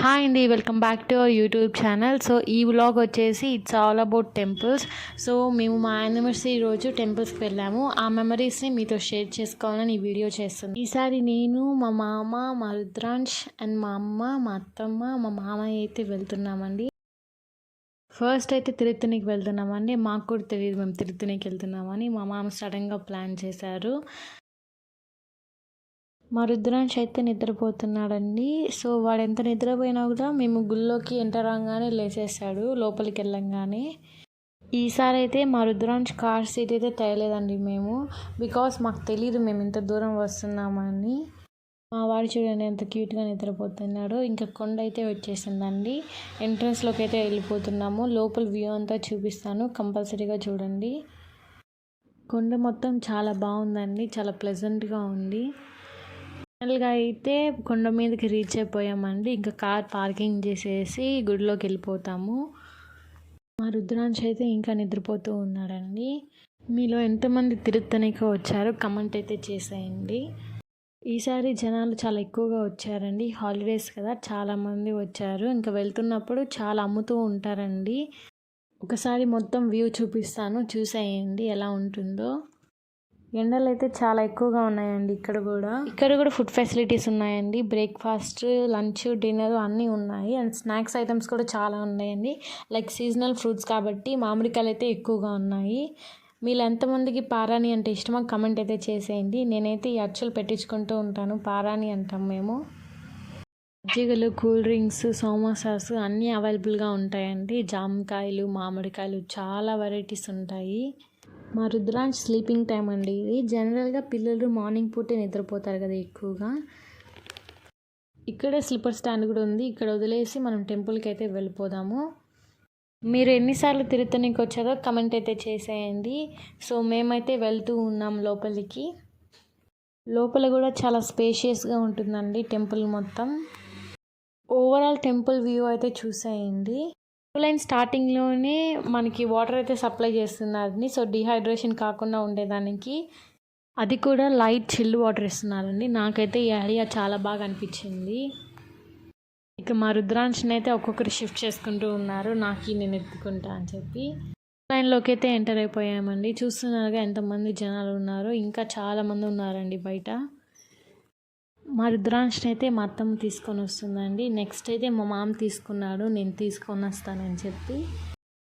Hi అండి welcome back to our YouTube channel so ఈ vlog వచ్చేసి it's all about temples so మేము మా యానివర్సరీ రోజు టెంపుల్స్కి వెళ్ళాము. ఆ మెమరీస్ని మీతో షేర్ చేసుకోవాలని ఈ వీడియో చేస్తుంది. ఈసారి నేను మా మామ మా రుద్రాంష్ అండ్ మా అమ్మ మా అత్తమ్మ మా మామయ్య అయితే వెళ్తున్నామండి. ఫస్ట్ అయితే తిరుత్తనికి వెళ్తున్నామండి. మాకు కూడా తెలియదు మేము తిరుత్తనికి వెళ్తున్నామని మా మామ సడన్గా ప్లాన్ చేశారు. మా రుద్రాంశ్ అయితే నిద్రపోతున్నాడండి. సో వాడు ఎంత నిద్రపోయినా కూడా మేము గుళ్ళోకి ఎంటర్ అవగానే లేచేస్తాడు లోపలికి వెళ్ళంగానే. ఈసారి అయితే మా రుద్రాంశ్ కార్ సీట్ అయితే తేయలేదండి మేము. బికాస్ మాకు తెలియదు మేము ఇంత దూరం వస్తున్నామని. మా వాడు చూడండి ఎంత క్యూట్గా నిద్రపోతున్నాడో. ఇంకా కొండ అయితే వచ్చేసిందండి. ఎంట్రన్స్లోకి అయితే వెళ్ళిపోతున్నాము. లోపల వ్యూ అంతా చూపిస్తాను. కంపల్సరీగా చూడండి. కొండ మొత్తం చాలా బాగుందండి. చాలా ప్లెజెంట్గా ఉంది. ఫైనల్గా అయితే కొండ మీదకి రీచ్ అయిపోయామండి. ఇంకా కార్ పార్కింగ్ చేసేసి గుడిలోకి వెళ్ళిపోతాము. మా రుద్రాంశ్ అయితే ఇంకా నిద్రపోతూ ఉన్నాడండి. మీలో ఎంతమంది తిరుత్తనికి వచ్చారో కమెంట్ అయితే చేసేయండి. ఈసారి జనాలు చాలా ఎక్కువగా వచ్చారండి. హాలిడేస్ కదా చాలామంది వచ్చారు. ఇంకా వెళ్తున్నప్పుడు చాలా అమ్ముతూ ఉంటారండి. ఒకసారి మొత్తం వ్యూ చూపిస్తాను. చూసేయండి ఎలా ఉంటుందో. ఎండలు అయితే చాలా ఎక్కువగా ఉన్నాయండి ఇక్కడ కూడా. ఇక్కడ కూడా ఫుడ్ ఫెసిలిటీస్ ఉన్నాయండి. బ్రేక్ఫాస్ట్ లంచ్ డిన్నర్ అన్నీ ఉన్నాయి. అండ్ స్నాక్స్ ఐటమ్స్ కూడా చాలా ఉన్నాయండి. లైక్ సీజనల్ ఫ్రూట్స్ కాబట్టి మామిడికాయలు అయితే ఎక్కువగా ఉన్నాయి. మీరు ఎంతమందికి పారాని అంటే ఇష్టమో కమెంట్ అయితే చేసేయండి. నేనైతే ఈ అచ్చులు పెట్టించుకుంటూ ఉంటాను. పారాని అంటాం మేము. మజ్జిగలు కూల్ డ్రింక్స్ సమోసాస్ అన్నీ అవైలబుల్గా ఉంటాయండి. జామకాయలు మామిడికాయలు చాలా వెరైటీస్ ఉంటాయి. మా రుద్రాంజ్ స్లీపింగ్ టైం అండి ఇది. జనరల్గా పిల్లలు మార్నింగ్ పూటే నిద్రపోతారు కదా ఎక్కువగా. ఇక్కడే స్లిప్పర్ స్టాండ్ కూడా ఉంది. ఇక్కడ వదిలేసి మనం టెంపుల్కి అయితే వెళ్ళిపోదాము. మీరు ఎన్నిసార్లు తిరుతనికి వచ్చారో కమెంట్ అయితే చేసేయండి. సో మేమైతే వెళ్తూ ఉన్నాం లోపలికి. లోపల కూడా చాలా స్పేషియస్గా ఉంటుందండి టెంపుల్ మొత్తం. ఓవరాల్ టెంపుల్ వ్యూ అయితే చూసేయండి. లైన్ స్టార్టింగ్లోనే మనకి వాటర్ అయితే సప్లై చేస్తున్నారండి సో డిహైడ్రేషన్ కాకుండా ఉండేదానికి అది కూడా లైట్ చిల్డ్ వాటర్ ఇస్తున్నారండి. నాకైతే ఈ ఐడియా చాలా బాగా అనిపించింది. ఇక మా రుద్రాంశని అయితే ఒక్కొక్కరు షిఫ్ట్ చేసుకుంటూ ఉన్నారు. నాకు నేను ఎత్తుకుంటా అని చెప్పి లైన్లోకి అయితే ఎంటర్ అయిపోయామండి. చూస్తున్నారుగా ఎంతమంది జనాలు ఉన్నారో. ఇంకా చాలామంది ఉన్నారండి బయట. మా రుద్రాంశని అయితే మా అత్తమ్మ తీసుకొని వస్తుందండి. నెక్స్ట్ అయితే మా మామ తీసుకున్నాడు నేను తీసుకొని వస్తానని చెప్పి.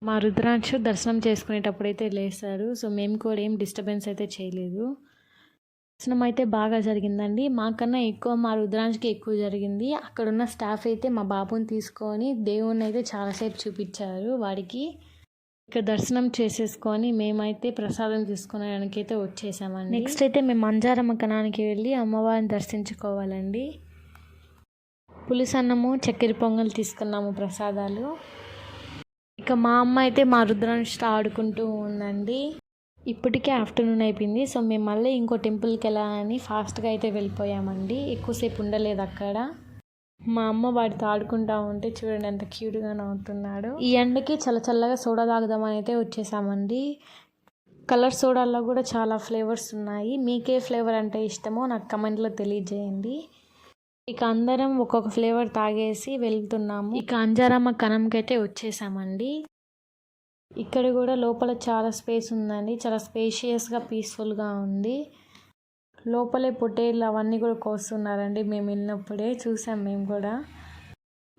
మా రుద్రాంశ దర్శనం చేసుకునేటప్పుడు అయితే లేస్తారు సో మేము కూడా ఏం డిస్టర్బెన్స్ అయితే చేయలేదు. దర్శనం అయితే బాగా జరిగిందండి. మాకన్నా ఎక్కువ మా రుద్రాంశకి ఎక్కువ జరిగింది. అక్కడున్న స్టాఫ్ అయితే మా బాబుని తీసుకొని దేవుణ్ణి అయితే చాలాసేపు చూపించారు వాడికి. ఇక దర్శనం చేసేసుకొని మేమైతే ప్రసాదం తీసుకునేడానికి అయితే వచ్చేసామండి. నెక్స్ట్ అయితే మేము మంజారమ్మ కణానికి వెళ్ళి అమ్మవారిని దర్శించుకోవాలండి. పులిసన్నము చక్కెర పొంగల్ తీసుకున్నాము ప్రసాదాలు. ఇక మా అమ్మ అయితే మా రుద్రాంశతో ఆడుకుంటూ ఉందండి. ఇప్పటికే ఆఫ్టర్నూన్ అయిపోయింది సో మేము మళ్ళీ ఇంకో టెంపుల్కి వెళ్ళాలని ఫాస్ట్గా అయితే వెళ్ళిపోయామండి. ఎక్కువసేపు ఉండలేదు అక్కడ. మా అమ్మ వాడితో ఆడుకుంటా ఉంటే చూడండి ఎంత క్యూట్గా నవ్వుతున్నాడు ఈ ఎండకి చల్ల చల్లగా సోడా తాగుదామని అయితే వచ్చేసామండి. కలర్ సోడాల్లో కూడా చాలా ఫ్లేవర్స్ ఉన్నాయి. మీకే ఫ్లేవర్ అంటే ఇష్టమో నాకు కమెంట్లో తెలియజేయండి. ఇక అందరం ఒక్కొక్క ఫ్లేవర్ తాగేసి వెళ్తున్నాము. ఇక అంజారమ్మ కనంకి అయితే వచ్చేసామండి. ఇక్కడ కూడా లోపల చాలా స్పేస్ ఉందండి. చాలా స్పేషియస్గా పీస్ఫుల్గా ఉంది. లోపలే పొటేళ్ళు అవన్నీ కూడా కోస్తున్నారండి. మేము వెళ్ళినప్పుడే చూసాం మేము కూడా.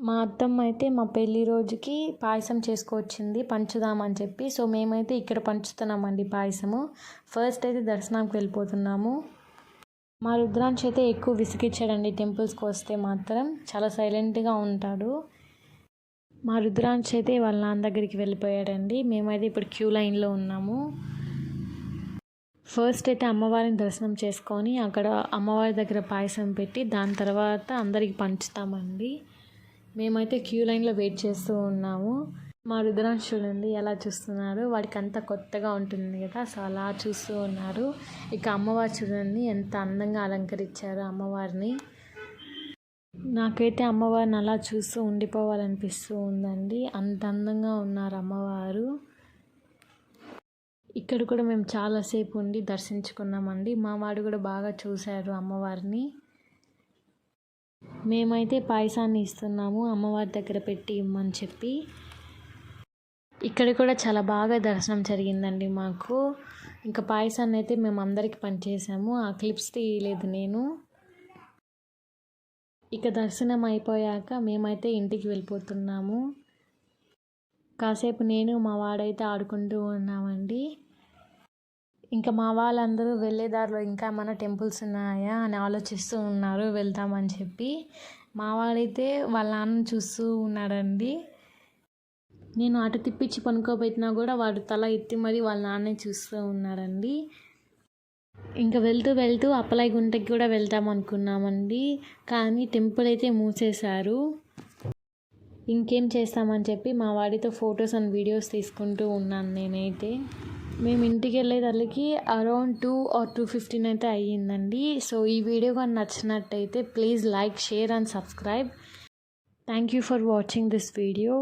మా అత్తమ్మ అయితే మా పెళ్ళి రోజుకి పాయసం చేసుకొచ్చింది పంచుదామని చెప్పి. సో మేమైతే ఇక్కడ పంచుతున్నామండి పాయసము. ఫస్ట్ అయితే దర్శనానికి వెళ్ళిపోతున్నాము. మా రుద్రాంశ్ అయితే ఎక్కువ విసిగిచ్చాడండి టెంపుల్స్కి వస్తే మాత్రం. చాలా సైలెంట్గా ఉంటాడు. మా రుద్రాంశ్ అయితే వాళ్ళ నాన్న దగ్గరికి వెళ్ళిపోయాడండి. మేమైతే ఇప్పుడు క్యూ లైన్లో ఉన్నాము. ఫస్ట్ అయితే అమ్మవారిని దర్శనం చేసుకొని అక్కడ అమ్మవారి దగ్గర పాయసం పెట్టి దాని తర్వాత అందరికి పంచుతామండి. మేమైతే క్యూ లైన్లో వెయిట్ చేస్తూ ఉన్నాము. మా రుద్రాంశ్ చూడండి ఎలా చూస్తున్నారు? వాడికి అంత కొత్తగా ఉంటుంది కదా సో అలా చూస్తూ ఉన్నారు. ఇక అమ్మవారు చూడండి ఎంత అందంగా అలంకరించారు అమ్మవారిని. నాకైతే అమ్మవారిని అలా చూస్తూ ఉండిపోవాలనిపిస్తూ ఉందండి. అంత అందంగా ఉన్నారు అమ్మవారు. ఇక్కడ కూడా మేము చాలాసేపు ఉండి దర్శించుకున్నామండి. మా వాడు కూడా బాగా చూశారు అమ్మవారిని. మేమైతే పాయసాన్ని ఇస్తున్నాము అమ్మవారి దగ్గర పెట్టి ఇమ్మని చెప్పి. ఇక్కడ కూడా చాలా బాగా దర్శనం జరిగిందండి మాకు. ఇంకా పాయసాన్ని అయితే మేము అందరికి పనిచేసాము ఆ క్లిప్స్ తీయలేదు నేను. ఇక దర్శనం అయిపోయాక మేమైతే ఇంటికి వెళ్ళిపోతున్నాము. కాసేపు నేను మా వాడైతే ఆడుకుంటూ ఉన్నామండి. ఇంకా మా వాళ్ళందరూ వెళ్ళే దారిలో ఇంకా ఏమైనా టెంపుల్స్ ఉన్నాయా అని ఆలోచిస్తూ ఉన్నారు వెళ్తామని చెప్పి. మా వాడైతే వాళ్ళ నాన్న చూస్తూ ఉన్నాడండి. నేను అటు తిప్పించి పనుకోబెట్టినా కూడా వాడు తల ఎత్తి మరీ వాళ్ళ నాన్నే చూస్తూ ఉన్నాడండి. ఇంకా వెళ్తూ వెళ్తూ అప్పలాయి గుంటకి కూడా వెళ్దాం అనుకున్నామండి కానీ టెంపుల్ అయితే మూసేశారు. ఇంకేం చేస్తామని చెప్పి మా వాడితో ఫొటోస్ అండ్ వీడియోస్ తీసుకుంటూ ఉన్నాను నేనైతే. మేము ఇంటికి వెళ్ళేదానికి around two or two fifteen అయితే అయ్యిందండి. సో ఈ వీడియో కానీ నచ్చినట్టయితే please like share and subscribe thank you for watching this video